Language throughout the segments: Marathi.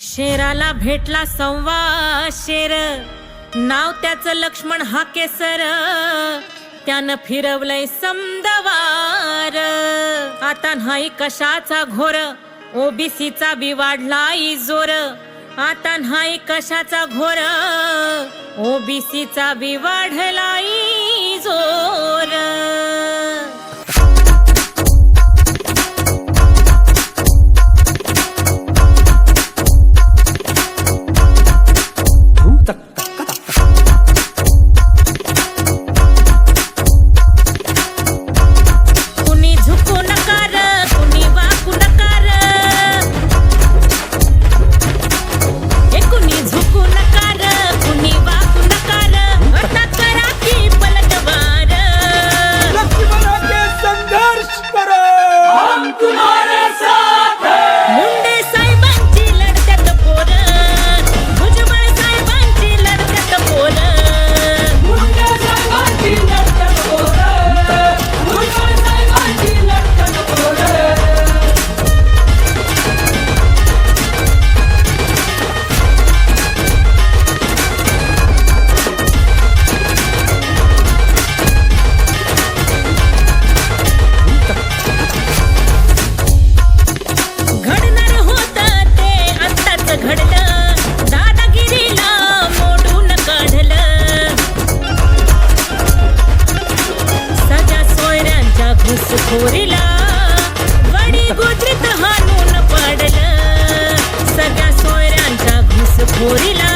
शेराला भेटला संवा शेर. नाव त्याच लक्ष्मण हा केसर. त्यानं फिरवलंय समदवार. आता नाही कशाचा घोर ओबीसीचा बी वाढलाय जोर. आता नाही कशाचा घोर ओबीसीचा बी वाढलाय जोर. ஒரு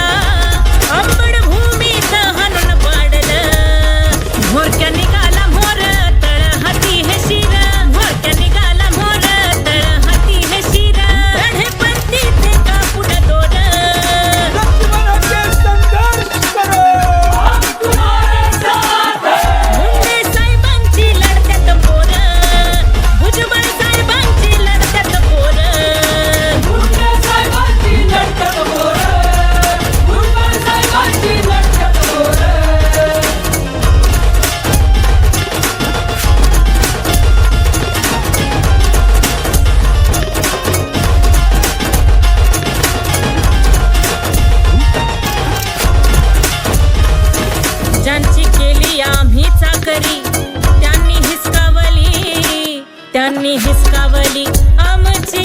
त्यांनी हिसकावली आमची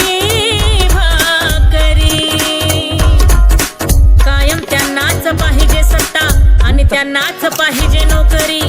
भाकरी. कायम त्यांनाच पाहिजे सत्ता आणि त्यांनाच पाहिजे नोकरी.